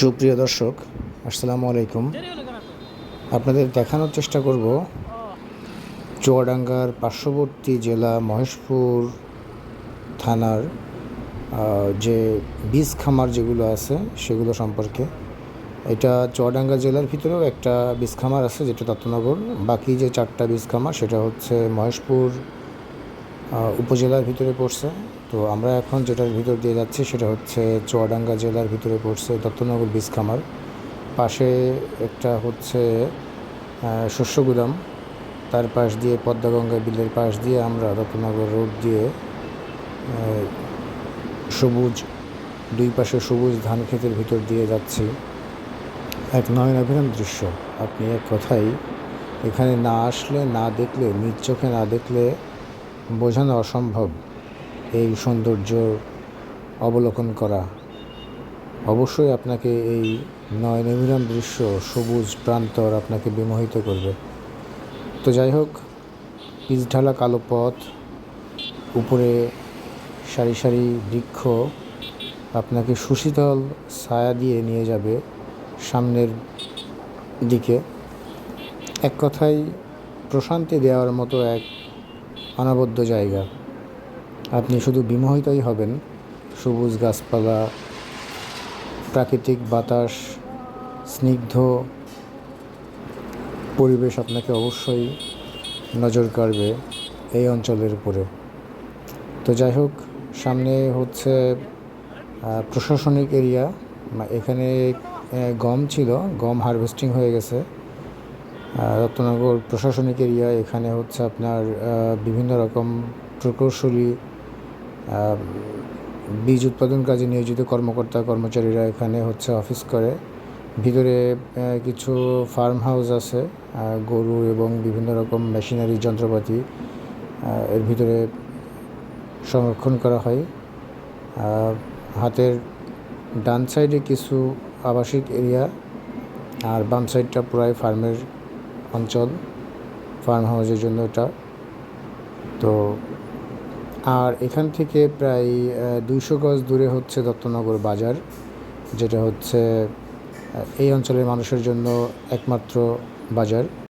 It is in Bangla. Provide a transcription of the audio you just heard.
সুপ্রিয় দর্শক, আসসালামু আলাইকুম। আপনাদের দেখানোর চেষ্টা করব চুয়াডাঙ্গার পার্শ্ববর্তী জেলা মহেশপুর থানার যে বীজ খামার যেগুলো আছে সেগুলো সম্পর্কে। এটা চুয়াডাঙ্গা জেলার ভিতরেও একটা বীজ খামার আছে, যেটা দত্তনগর বাকি যে চারটা বীজ খামার, সেটা হচ্ছে মহেশপুর উপজেলার ভিতরে পড়ছে। তো আমরা এখন যেটার ভিতর দিয়ে যাচ্ছি সেটা হচ্ছে চুয়াডাঙ্গা জেলার ভিতরে পড়ছে দত্তনগর বীজ খামার। পাশে একটা হচ্ছে শস্য গুদাম। তার পাশ দিয়ে পদ্মাগঙ্গা বিলের পাশ দিয়ে আমরা দত্তনগর রোড দিয়ে সবুজ, দুই পাশে সবুজ ধান ক্ষেতের ভিতর দিয়ে যাচ্ছি। এক নয়নাভিরাম দৃশ্য। আপনি এক কথাই এখানে না আসলে, না দেখলে, নিজ চোখে না দেখলে বোঝানো অসম্ভব এই সৌন্দর্য অবলোকন করা। অবশ্যই আপনাকে এই নয় নয়নাভিরাম দৃশ্য সবুজ প্রান্তর আপনাকে বিমোহিত করবে। তো যাই হোক, পিচ ঢালা কালো পথ, উপরে সারি সারি বৃক্ষ আপনাকে সুশীতল ছায়া দিয়ে নিয়ে যাবে সামনের দিকে। এক কথায় প্রশান্তি দেওয়ার মতো এক অনবদ্য জায়গা। আপনি শুধু বিমোহিতই হবেন। সবুজ গাছপালা, প্রাকৃতিক বাতাস, স্নিগ্ধ পরিবেশ আপনাকে অবশ্যই নজর কাড়বে এই অঞ্চলের উপরে। তো যাই হোক, সামনে হচ্ছে প্রশাসনিক এরিয়া। এখানে গম ছিল, গম হারভেস্টিং হয়ে গেছে। রত্ননগর প্রশাসনিক এরিয়া, এখানে হচ্ছে আপনার বিভিন্ন রকম প্রকৌশলী বীজ উৎপাদন কাজে নিয়োজিত কর্মকর্তা, কর্মচারীরা এখানে হচ্ছে অফিস করে। ভিতরে কিছু ফার্ম হাউস আছে গরু এবং বিভিন্ন রকম মেশিনারি যন্ত্রপাতি এর ভিতরে সংরক্ষণ করা হয়। হাতের ডান সাইডে কিছু আবাসিক এরিয়া, আর বাম সাইডটা পুরাই ফার্মের অঞ্চল ফার্ম হাউসের জন্য এটা তো আর এখান থেকে প্রায় দুইশো গজ দূরে হচ্ছে দত্তনগর বাজার, যেটা হচ্ছে এই অঞ্চলের মানুষের জন্য একমাত্র বাজার।